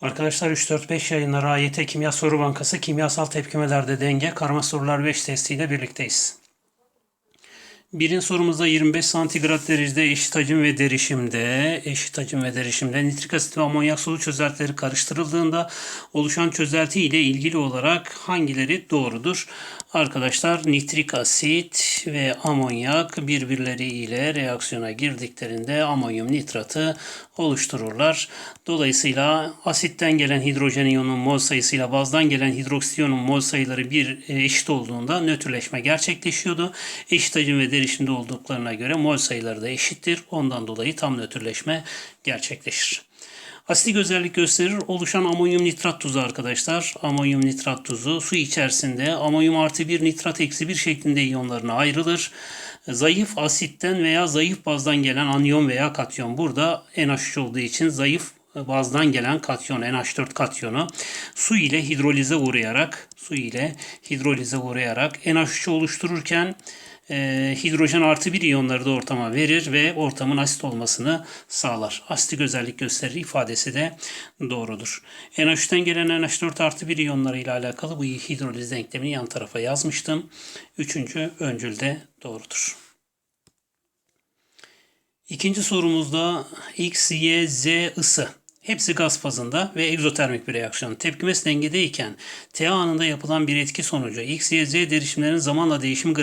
Arkadaşlar 3-4-5 yayınları AYT Kimya Soru Bankası Kimyasal Tepkimelerde Denge Karma Sorular 5 testiyle birlikteyiz. Birin sorumuzda 25 santigrat derecede eşit hacim ve derişimde, eşit hacim ve derişimde nitrik asit ve amonyak sulu çözeltileri karıştırıldığında oluşan çözelti ile ilgili olarak hangileri doğrudur? Arkadaşlar nitrik asit ve amonyak birbirleri ile reaksiyona girdiklerinde amonyum nitratı oluştururlar. Dolayısıyla asitten gelen hidrojen iyonun mol sayısıyla bazdan gelen hidroksit iyonun mol sayıları bir e, eşit olduğunda nötrleşme gerçekleşiyordu. Eşit hacim ve derişimde olduklarına göre mol sayıları da eşittir. Ondan dolayı tam nötrleşme gerçekleşir. Asitik özellik gösterir. Oluşan amonyum nitrat tuzu arkadaşlar. Amonyum nitrat tuzu su içerisinde amonyum artı bir nitrat eksi bir şeklinde iyonlarına ayrılır. Zayıf asitten veya zayıf bazdan gelen aniyon veya katyon. Burada NH3 olduğu için zayıf bazdan gelen katyon NH4 katyonu su ile hidrolize uğrayarak su ile hidrolize uğrayarak NH3 oluştururken e, hidrojen artı bir iyonları da ortama verir ve ortamın asit olmasını sağlar. Asitik özellik gösterir ifadesi de doğrudur. NH3'ten gelen NH4 artı bir iyonları ile alakalı bu hidroliz denklemini yan tarafa yazmıştım. Üçüncü öncül de doğrudur. İkinci sorumuzda X, Y, Z ısı. Hepsi gaz fazında ve egzotermik bir reaksiyon. Tepkimesi dengedeyken T anında yapılan bir etki sonucu X, Y, Z derişimlerinin zamanla değişim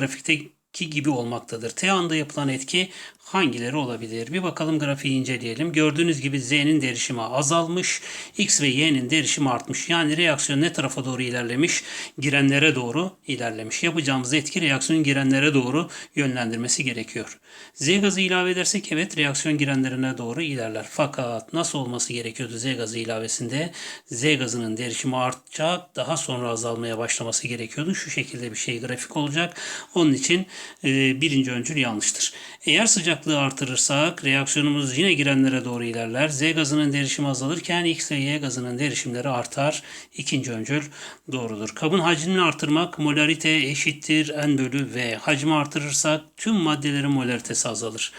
grafikteki gibi olmaktadır. T anında yapılan etki hangileri olabilir? Bir bakalım grafiği inceleyelim. Gördüğünüz gibi Z'nin derişimi azalmış, X ve Y'nin derişimi artmış. Yani reaksiyon ne tarafa doğru ilerlemiş? Girenlere doğru ilerlemiş. Yapacağımız etki reaksiyonun girenlere doğru yönlendirmesi gerekiyor. Z gazı ilave edersek evet reaksiyon girenlerine doğru ilerler. Fakat nasıl olması gerekiyordu Z gazı ilavesinde? Z gazının derişimi artacak, daha sonra azalmaya başlaması gerekiyordu. Şu şekilde bir şey grafik olacak. Onun için e, birinci öncül yanlıştır. Eğer sıcaklığı artırırsak reaksiyonumuz yine girenlere doğru ilerler. Z gazının derişimi azalırken X ve Y gazının derişimleri artar. İkinci öncül doğrudur. Kabın hacmini artırmak molarite eşittir N bölü V. Hacmi artırırsak tüm maddelerin molaritesi azalır.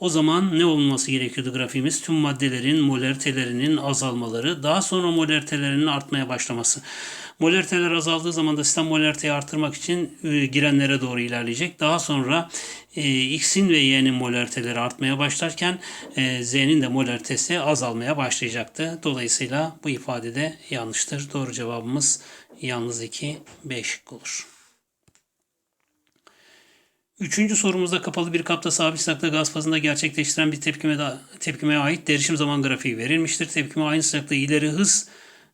O zaman ne olması gerekiyordu grafiğimiz? Tüm maddelerin molaritelerinin azalmaları, daha sonra molaritelerinin artmaya başlaması. Molariteler azaldığı zaman da sistem molariteyi artırmak için e, girenlere doğru ilerleyecek. Daha sonra e, X'in ve Y'nin molariteleri artmaya başlarken e, Z'nin de molaritesi azalmaya başlayacaktı. Dolayısıyla bu ifade de yanlıştır. Doğru cevabımız yalnız 2, 5 olur. Üçüncü sorumuzda kapalı bir kapta sabit sıcaklıkta gaz fazında gerçekleştiren bir tepkime, da, tepkimeye ait derişim zaman grafiği verilmiştir. Tepkime aynı sıcaklıkta ileri hız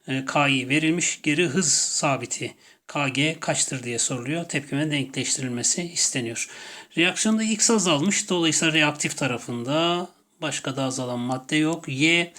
e, K'yi verilmiş. Geri hız sabiti Kg kaçtır diye soruluyor. Tepkime denkleştirilmesi isteniyor. Reaksiyonda X azalmış. Dolayısıyla reaktif tarafında başka da azalan madde yok. Y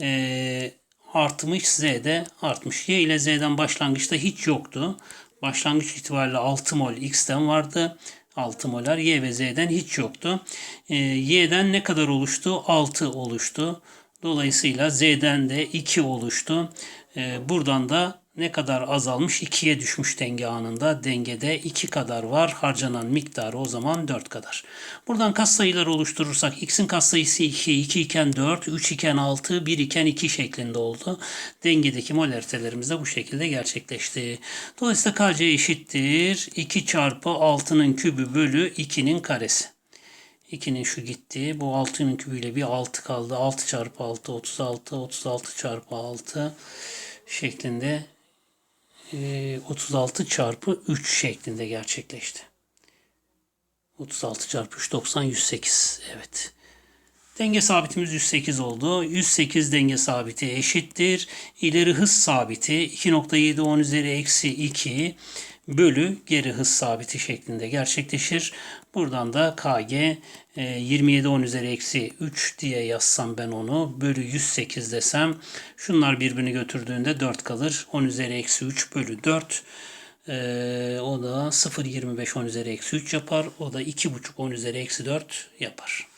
e, artmış. Z de artmış. Y ile Z'den başlangıçta hiç yoktu. Başlangıç itibariyle 6 mol X'ten vardı. 6 molar Y ve Z'den hiç yoktu. E, Y'den ne kadar oluştu? 6 oluştu. Dolayısıyla Z'den de 2 oluştu. E, buradan da ne kadar azalmış? 2'ye düşmüş denge anında. Dengede 2 kadar var. Harcanan miktarı o zaman 4 kadar. Buradan katsayılar oluşturursak x'in katsayısı 2, 2 iken 4, 3 iken 6, 1 iken 2 şeklinde oldu. Dengedeki molaritelerimiz de bu şekilde gerçekleşti. Dolayısıyla kc eşittir 2 çarpı 6'nın kübü bölü 2'nin karesi. 2'nin şu gitti. Bu 6'nın kübüyle bir 6 kaldı. 6 çarpı 6 36. 36 çarpı 6 şeklinde 36 çarpı 3 şeklinde gerçekleşti. 36 çarpı 3 90 108. Evet. Denge sabitimiz 108 oldu. 108 denge sabiti eşittir. İleri hız sabiti 2.7 10 üzeri eksi 2 bölü geri hız sabiti şeklinde gerçekleşir. Buradan da kg 27 10 üzeri eksi 3 diye yazsam ben onu bölü 108 desem şunlar birbirini götürdüğünde 4 kalır. 10 üzeri eksi 3 bölü 4 ee, o da 0.25 10 üzeri eksi 3 yapar. O da 2.5 10 üzeri eksi 4 yapar.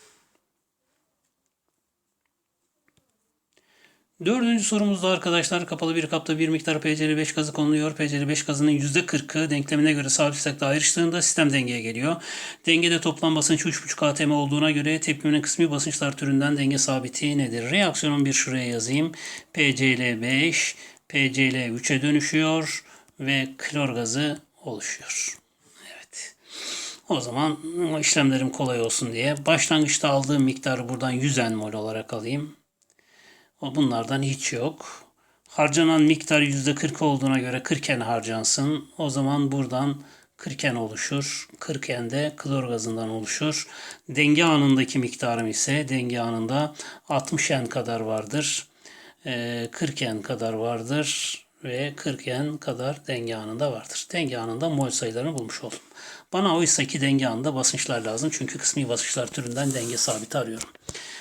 Dördüncü sorumuzda arkadaşlar kapalı bir kapta bir miktar PCl5 gazı konuluyor. PCl5 gazının %40'ı denklemine göre sabit sıcaklıkta ayrıştığında sistem dengeye geliyor. Dengede toplam basınç 3,5 atm olduğuna göre tepkimenin kısmi basınçlar türünden denge sabiti nedir? Reaksiyonun bir şuraya yazayım. PCl5, PCl 3'e dönüşüyor ve klor gazı oluşuyor. Evet. O zaman işlemlerim kolay olsun diye başlangıçta aldığım miktarı buradan 100 mol olarak alayım. Bunlardan hiç yok. Harcanan miktar %40 olduğuna göre 40 en harcansın. O zaman buradan 40 en oluşur. 40 en de klor gazından oluşur. Denge anındaki miktarım ise denge anında 60 en kadar vardır. Ee, 40 en kadar vardır ve 40 en kadar denge anında vardır. Denge anında mol sayılarını bulmuş oldum. Bana oysa ki denge anında basınçlar lazım. Çünkü kısmi basınçlar türünden denge sabiti arıyorum.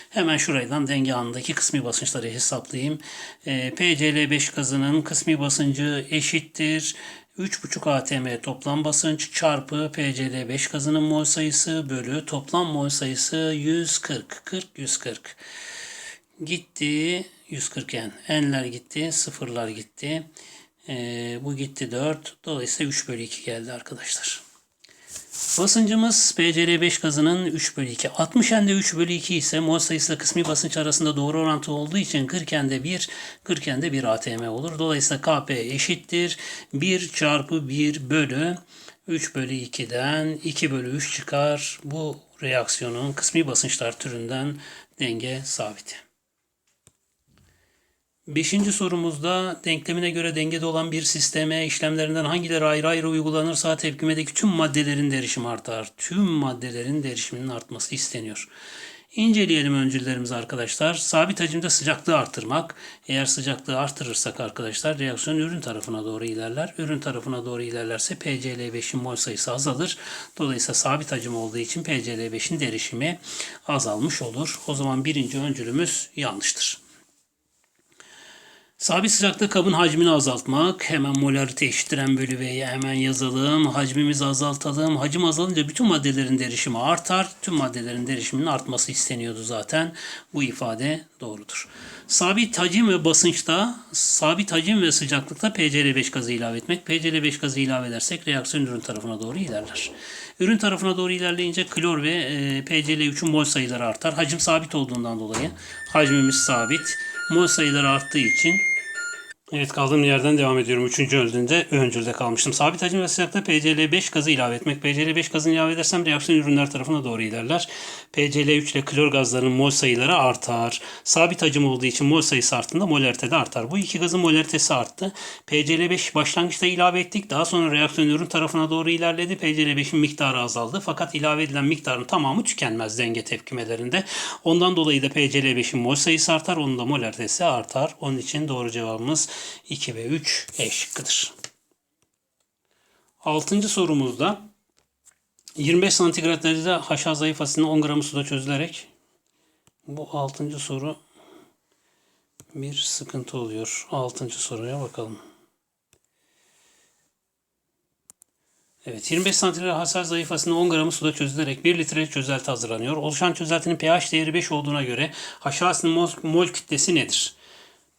Hemen şuradan denge anındaki kısmi basınçları hesaplayayım. E, PCl5 gazının kısmi basıncı eşittir. 3,5 atm toplam basınç çarpı PCl5 gazının mol sayısı bölü toplam mol sayısı 140. 40, 140. Gitti 140 en. Enler gitti, sıfırlar gitti. E, bu gitti 4. Dolayısıyla 3 bölü 2 geldi arkadaşlar. Basıncımız PCl5 gazının 3 bölü 2. 60 ende 3 bölü 2 ise mol sayısıyla kısmi basınç arasında doğru orantı olduğu için 40 ende 1, 40 ende 1 atm olur. Dolayısıyla Kp eşittir. 1 çarpı 1 bölü 3 bölü 2'den 2 bölü 3 çıkar. Bu reaksiyonun kısmi basınçlar türünden denge sabiti. Beşinci sorumuzda denklemine göre dengede olan bir sisteme işlemlerinden hangileri ayrı ayrı uygulanırsa tepkimedeki tüm maddelerin derişimi artar. Tüm maddelerin derişiminin artması isteniyor. İnceleyelim öncüllerimizi arkadaşlar. Sabit hacimde sıcaklığı artırmak. Eğer sıcaklığı artırırsak arkadaşlar reaksiyon ürün tarafına doğru ilerler. Ürün tarafına doğru ilerlerse PCl5'in mol sayısı azalır. Dolayısıyla sabit hacim olduğu için PCl5'in derişimi azalmış olur. O zaman birinci öncülümüz yanlıştır. Sabit sıcaklık kabın hacmini azaltmak. Hemen molarite eşittiren bölü V'ye hemen yazalım. Hacmimizi azaltalım. Hacim azalınca bütün maddelerin derişimi artar. Tüm maddelerin derişiminin artması isteniyordu zaten. Bu ifade doğrudur. Sabit hacim ve basınçta, sabit hacim ve sıcaklıkta PCl5 gazı ilave etmek. PCl5 gazı ilave edersek reaksiyon ürün tarafına doğru ilerler. Ürün tarafına doğru ilerleyince klor ve e, PCl3'ün mol sayıları artar. Hacim sabit olduğundan dolayı hacmimiz sabit. Mol sayıları arttığı için Evet kaldığım yerden devam ediyorum. Üçüncü öncülde, öncülde kalmıştım. Sabit hacim ve sıcaklıkta PCl5 gazı ilave etmek. PCl5 gazını ilave edersem reaksiyon ürünler tarafına doğru ilerler. PCl3 ile klor gazlarının mol sayıları artar. Sabit hacim olduğu için mol sayısı arttığında molarite de artar. Bu iki gazın molaritesi arttı. PCl5 başlangıçta ilave ettik. Daha sonra reaksiyon ürün tarafına doğru ilerledi. PCl5'in miktarı azaldı. Fakat ilave edilen miktarın tamamı tükenmez denge tepkimelerinde. Ondan dolayı da PCl5'in mol sayısı artar. Onun da molaritesi artar. Onun için doğru cevabımız 2 ve 3 E şıkkıdır. Altıncı sorumuzda 25 santigrat derecede haşa zayıf asidinin 10 gramı suda çözülerek bu altıncı soru bir sıkıntı oluyor. Altıncı soruya bakalım. Evet 25 santigrat hasar zayıf asidinin 10 gramı suda çözülerek 1 litre çözelti hazırlanıyor. Oluşan çözeltinin pH değeri 5 olduğuna göre haşa asidinin mol, mol kütlesi nedir?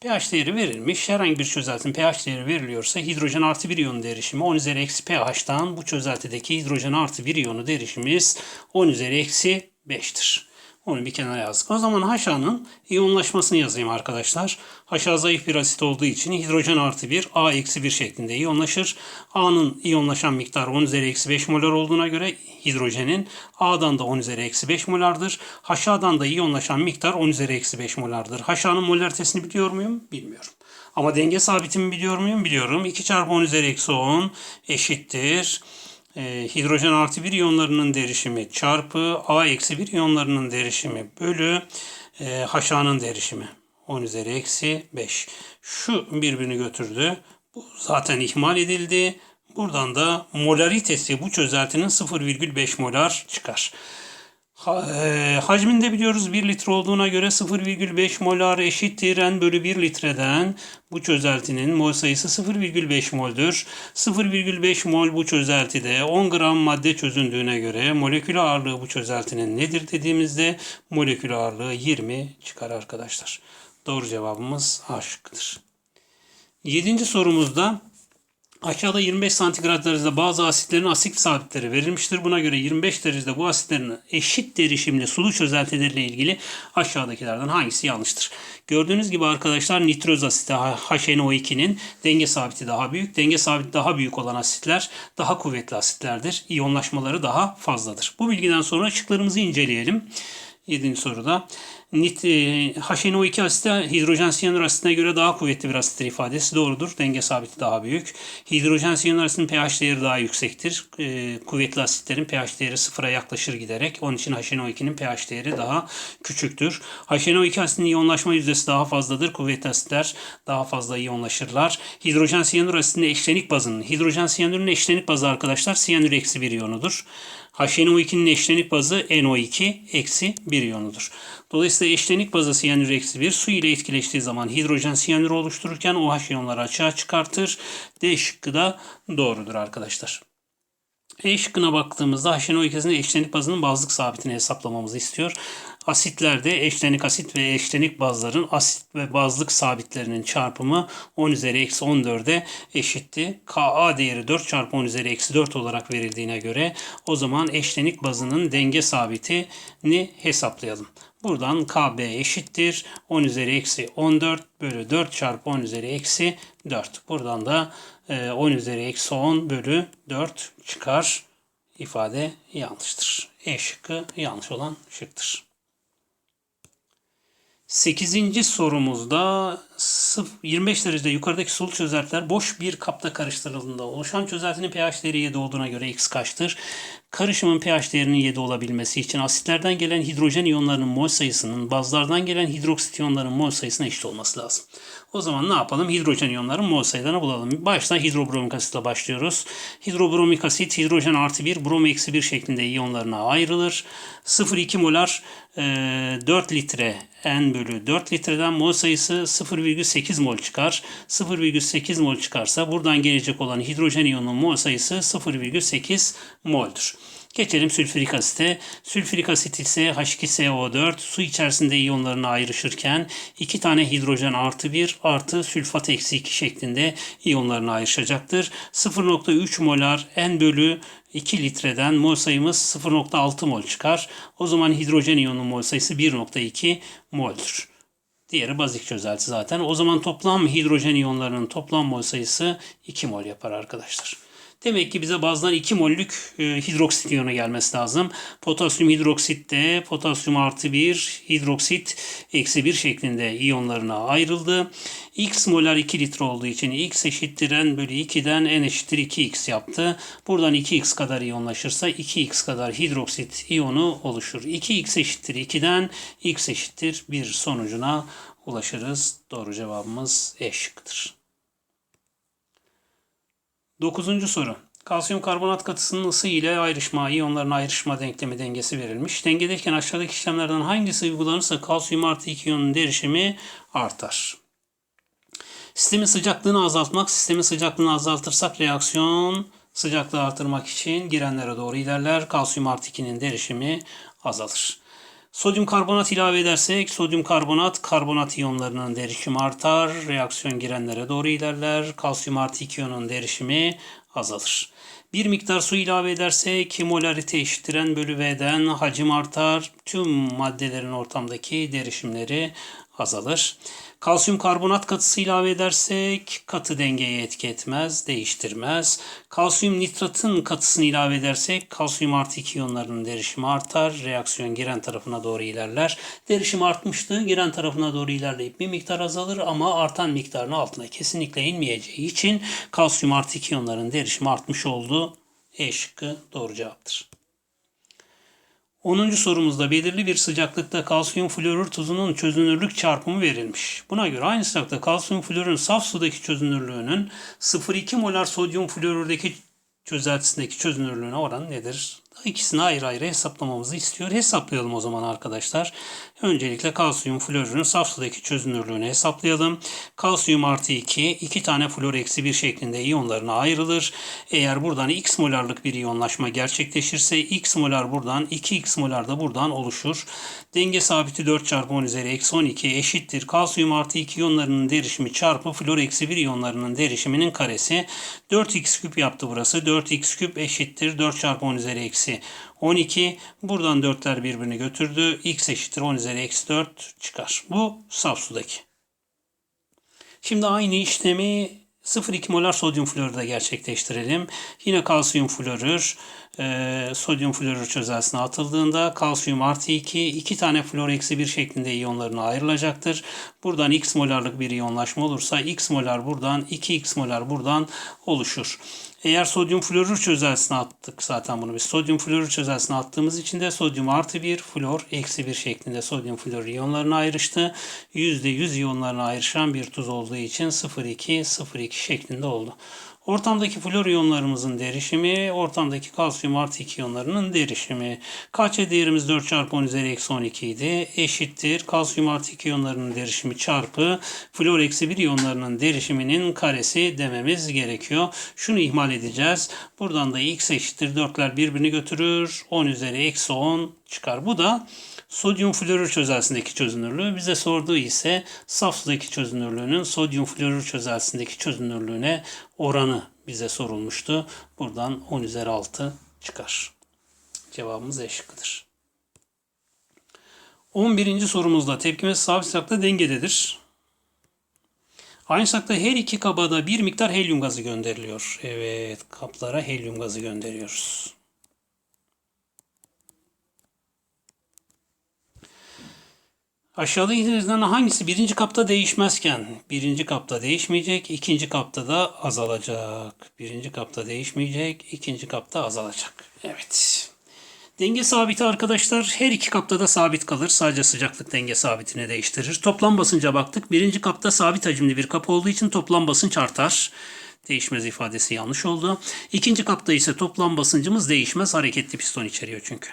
pH değeri verilmiş. Herhangi bir çözeltinin pH değeri veriliyorsa hidrojen artı bir iyonu derişimi 10 üzeri eksi pH'tan bu çözeltideki hidrojen artı bir iyonu derişimimiz 10 üzeri eksi 5'tir. Onu bir kenara yazdık. O zaman HA'nın iyonlaşmasını yazayım arkadaşlar. HA zayıf bir asit olduğu için hidrojen artı 1, A eksi 1 şeklinde iyonlaşır. A'nın iyonlaşan miktarı 10 üzeri eksi 5 molar olduğuna göre hidrojenin A'dan da 10 üzeri eksi 5 molardır. HA'dan da iyonlaşan miktar 10 üzeri eksi 5 molardır. HA'nın molaritesini biliyor muyum? Bilmiyorum. Ama denge sabitimi biliyor muyum? Biliyorum. 2 çarpı 10 üzeri eksi 10 eşittir e, hidrojen artı bir iyonlarının derişimi çarpı A eksi bir iyonlarının derişimi bölü e, HA'nın derişimi. 10 üzeri eksi 5. Şu birbirini götürdü. Bu zaten ihmal edildi. Buradan da molaritesi bu çözeltinin 0,5 molar çıkar. Ha, e, hacminde biliyoruz 1 litre olduğuna göre 0,5 molar eşittir n bölü 1 litreden bu çözeltinin mol sayısı 0,5 moldür. 0,5 mol bu çözeltide 10 gram madde çözündüğüne göre molekül ağırlığı bu çözeltinin nedir dediğimizde molekül ağırlığı 20 çıkar arkadaşlar. Doğru cevabımız A şıkkıdır. Yedinci sorumuzda aşağıda 25 santigrat derecede bazı asitlerin asit sabitleri verilmiştir. Buna göre 25 derecede bu asitlerin eşit derişimli sulu çözeltileriyle ilgili aşağıdakilerden hangisi yanlıştır? Gördüğünüz gibi arkadaşlar nitroz asiti HNO2'nin denge sabiti daha büyük. Denge sabiti daha büyük olan asitler daha kuvvetli asitlerdir. İyonlaşmaları daha fazladır. Bu bilgiden sonra şıklarımızı inceleyelim. 7. soruda nit, e, HNO2 asiti hidrojen siyanür asitine göre daha kuvvetli bir asittir ifadesi doğrudur. Denge sabiti daha büyük. Hidrojen siyanür asitinin pH değeri daha yüksektir. E, kuvvetli asitlerin pH değeri sıfıra yaklaşır giderek. Onun için HNO2'nin pH değeri daha küçüktür. HNO2 asitinin iyonlaşma yüzdesi daha fazladır. Kuvvetli asitler daha fazla iyonlaşırlar. Hidrojen siyanür asitinin eşlenik bazının. Hidrojen siyanürün eşlenik bazı arkadaşlar siyanür eksi bir iyonudur. HNO2'nin eşlenik bazı NO2 eksi 1 iyonudur. Dolayısıyla eşlenik bazı siyanür eksi 1 su ile etkileştiği zaman hidrojen siyanürü oluştururken OH iyonları açığa çıkartır. D şıkkı da doğrudur arkadaşlar. E şıkkına baktığımızda HNO2'sinin eşlenik bazının bazlık sabitini hesaplamamızı istiyor. Asitlerde eşlenik asit ve eşlenik bazların asit ve bazlık sabitlerinin çarpımı 10 üzeri eksi 14'e eşitti. Ka değeri 4 çarpı 10 üzeri eksi 4 olarak verildiğine göre o zaman eşlenik bazının denge sabitini hesaplayalım. Buradan KB eşittir 10 üzeri eksi 14 bölü 4 çarpı 10 üzeri eksi 4. Buradan da 10 üzeri eksi 10 bölü 4 çıkar. İfade yanlıştır. E şıkkı yanlış olan şıktır. 8. sorumuzda 25 derecede yukarıdaki sulu çözeltiler boş bir kapta karıştırıldığında oluşan çözeltinin pH değeri 7 olduğuna göre x kaçtır? Karışımın pH değerinin 7 olabilmesi için asitlerden gelen hidrojen iyonlarının mol sayısının bazlardan gelen hidroksit iyonlarının mol sayısına eşit olması lazım. O zaman ne yapalım? Hidrojen iyonların mol sayılarını bulalım. Başta hidrobromik asitle başlıyoruz. Hidrobromik asit hidrojen artı 1, brom eksi 1 şeklinde iyonlarına ayrılır. 0,2 molar 4 litre N bölü 4 litreden mol sayısı 0,8 mol çıkar. 0,8 mol çıkarsa buradan gelecek olan hidrojen iyonunun mol sayısı 0,8 mol'dur. Geçelim sülfürik asite. Sülfürik asit ise H2SO4 su içerisinde iyonlarına ayrışırken iki tane hidrojen artı 1 artı sülfat eksi 2 şeklinde iyonlarına ayrışacaktır. 0.3 molar N bölü 2 litreden mol sayımız 0.6 mol çıkar. O zaman hidrojen iyonunun mol sayısı 1.2 mol'dur. Diğeri bazik çözelti zaten. O zaman toplam hidrojen iyonlarının toplam mol sayısı 2 mol yapar arkadaşlar. Demek ki bize bazıdan 2 mollük e, hidroksit iyonu gelmesi lazım. Potasyum hidroksit de potasyum artı 1 hidroksit eksi 1 şeklinde iyonlarına ayrıldı. X molar 2 litre olduğu için X eşittir N bölü 2'den N eşittir 2X yaptı. Buradan 2X kadar iyonlaşırsa 2X kadar hidroksit iyonu oluşur. 2X eşittir 2'den X eşittir 1 sonucuna ulaşırız. Doğru cevabımız E şıkkıdır. Dokuzuncu soru. Kalsiyum karbonat katısının ısı ile ayrışma, iyonların ayrışma denklemi dengesi verilmiş. Dengedeyken aşağıdaki işlemlerden hangisi uygulanırsa kalsiyum artı 2 iyonun derişimi artar. Sistemin sıcaklığını azaltmak, sistemin sıcaklığını azaltırsak reaksiyon sıcaklığı artırmak için girenlere doğru ilerler. Kalsiyum artı 2'nin derişimi azalır. Sodyum karbonat ilave edersek sodyum karbonat karbonat iyonlarının derişimi artar. Reaksiyon girenlere doğru ilerler. Kalsiyum artı 2 iyonun derişimi azalır. Bir miktar su ilave edersek molarite eşittiren bölü V'den hacim artar. Tüm maddelerin ortamdaki derişimleri azalır. Kalsiyum karbonat katısı ilave edersek katı dengeye etki etmez, değiştirmez. Kalsiyum nitratın katısını ilave edersek kalsiyum artı 2 iyonlarının derişimi artar. Reaksiyon giren tarafına doğru ilerler. Derişim artmıştı. Giren tarafına doğru ilerleyip bir miktar azalır ama artan miktarın altına kesinlikle inmeyeceği için kalsiyum artı 2 iyonların derişimi artmış oldu. E şıkkı doğru cevaptır. 10. sorumuzda belirli bir sıcaklıkta kalsiyum florür tuzunun çözünürlük çarpımı verilmiş. Buna göre aynı sıcaklıkta kalsiyum florürün saf sudaki çözünürlüğünün 0,2 molar sodyum florürdeki çözeltisindeki çözünürlüğüne oranı nedir? İkisini ayrı ayrı hesaplamamızı istiyor. Hesaplayalım o zaman arkadaşlar. Öncelikle kalsiyum florürün saf sudaki çözünürlüğünü hesaplayalım. Kalsiyum artı 2, 2 tane flor eksi 1 şeklinde iyonlarına ayrılır. Eğer buradan x molarlık bir iyonlaşma gerçekleşirse x molar buradan 2x molar da buradan oluşur. Denge sabiti 4 çarpı 10 üzeri eksi 12 eşittir. Kalsiyum artı 2 iyonlarının derişimi çarpı flor eksi 1 iyonlarının derişiminin karesi. 4x küp yaptı burası. 4x küp eşittir. 4 çarpı 10 üzeri eksi 12. Buradan 4'ler birbirini götürdü. x eşittir 10 üzeri eksi 4 çıkar. Bu saf sudaki. Şimdi aynı işlemi 0,2 molar sodyum florürde gerçekleştirelim. Yine kalsiyum florür e, sodyum florür çözelsine atıldığında kalsiyum artı 2 2 tane flor eksi 1 şeklinde iyonlarına ayrılacaktır. Buradan x molarlık bir iyonlaşma olursa x molar buradan 2x molar buradan oluşur. Eğer sodyum florür çözelsine attık zaten bunu biz. Sodyum florür çözelsine attığımız için de sodyum artı 1, flor eksi 1 şeklinde sodyum florür iyonlarına ayrıştı. %100 iyonlarına ayrışan bir tuz olduğu için 0,2, 0,2 şeklinde oldu. Ortamdaki flor iyonlarımızın derişimi, ortamdaki kalsiyum artı 2 iyonlarının derişimi. Kç değerimiz 4 çarpı 10 üzeri eksi 12 idi. Eşittir. Kalsiyum artı 2 iyonlarının derişimi çarpı flor eksi 1 iyonlarının derişiminin karesi dememiz gerekiyor. Şunu ihmal edeceğiz. Buradan da x eşittir 4'ler birbirini götürür. 10 üzeri eksi 10 çıkar. Bu da sodyum florür çözelsindeki çözünürlüğü bize sorduğu ise saf sudaki çözünürlüğünün sodyum florür çözelsindeki çözünürlüğüne oranı bize sorulmuştu. Buradan 10 üzeri 6 çıkar. Cevabımız E şıkkıdır. 11. sorumuzda tepkimesi sabit sıcaklıkta dengededir. Aynı sıcaklıkta her iki kaba da bir miktar helyum gazı gönderiliyor. Evet kaplara helyum gazı gönderiyoruz. Aşağıdakilerden hangisi birinci kapta değişmezken birinci kapta değişmeyecek, ikinci kapta da azalacak. Birinci kapta değişmeyecek, ikinci kapta azalacak. Evet. Denge sabiti arkadaşlar her iki kapta da sabit kalır. Sadece sıcaklık denge sabitini değiştirir. Toplam basınca baktık. Birinci kapta sabit hacimli bir kap olduğu için toplam basınç artar. Değişmez ifadesi yanlış oldu. İkinci kapta ise toplam basıncımız değişmez. Hareketli piston içeriyor çünkü.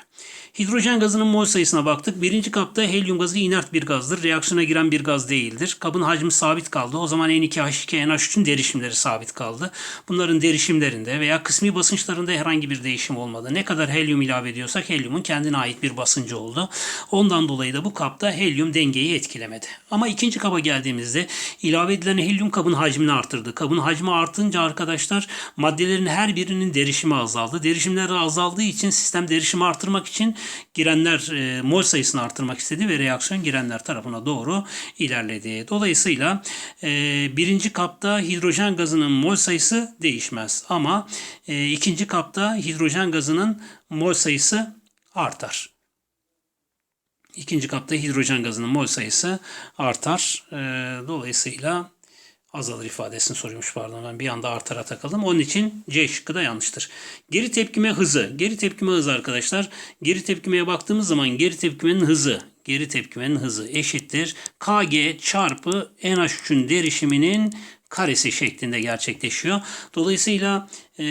Hidrojen gazının mol sayısına baktık. Birinci kapta helyum gazı inert bir gazdır. Reaksiyona giren bir gaz değildir. Kabın hacmi sabit kaldı. O zaman N2H2 NH3'ün derişimleri sabit kaldı. Bunların derişimlerinde veya kısmi basınçlarında herhangi bir değişim olmadı. Ne kadar helyum ilave ediyorsak helyumun kendine ait bir basıncı oldu. Ondan dolayı da bu kapta helyum dengeyi etkilemedi. Ama ikinci kaba geldiğimizde ilave edilen helyum kabın hacmini arttırdı. Kabın hacmi artınca arkadaşlar maddelerin her birinin derişimi azaldı. Derişimleri azaldığı için sistem derişimi artırmak için girenler e, mol sayısını artırmak istedi ve reaksiyon girenler tarafına doğru ilerledi. Dolayısıyla e, birinci kapta hidrojen gazının mol sayısı değişmez ama e, ikinci kapta hidrojen gazının mol sayısı artar. İkinci kapta hidrojen gazının mol sayısı artar. E, dolayısıyla azalır ifadesini soruyormuş pardon ben bir anda artara takalım. Onun için C şıkkı da yanlıştır. Geri tepkime hızı. Geri tepkime hızı arkadaşlar. Geri tepkimeye baktığımız zaman geri tepkimenin hızı geri tepkimenin hızı eşittir. Kg çarpı NH3'ün derişiminin karesi şeklinde gerçekleşiyor. Dolayısıyla e,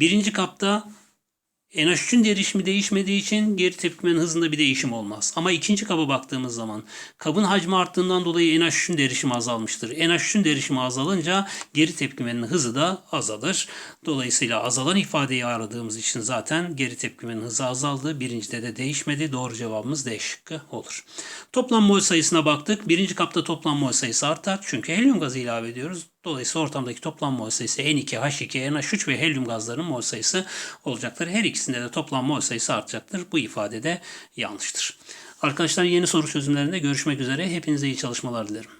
birinci kapta NH3'ün derişimi değişmediği için geri tepkimenin hızında bir değişim olmaz. Ama ikinci kaba baktığımız zaman kabın hacmi arttığından dolayı NH3'ün derişimi azalmıştır. NH3'ün derişimi azalınca geri tepkimenin hızı da azalır. Dolayısıyla azalan ifadeyi aradığımız için zaten geri tepkimenin hızı azaldı. Birincide de değişmedi. Doğru cevabımız D şıkkı olur. Toplam mol sayısına baktık. Birinci kapta toplam mol sayısı artar. Çünkü helyum gazı ilave ediyoruz. Dolayısıyla ortamdaki toplam mol sayısı N2, H2, NH3 ve helyum gazlarının mol sayısı olacaktır. Her ikisinde de toplam mol sayısı artacaktır. Bu ifade de yanlıştır. Arkadaşlar yeni soru çözümlerinde görüşmek üzere. Hepinize iyi çalışmalar dilerim.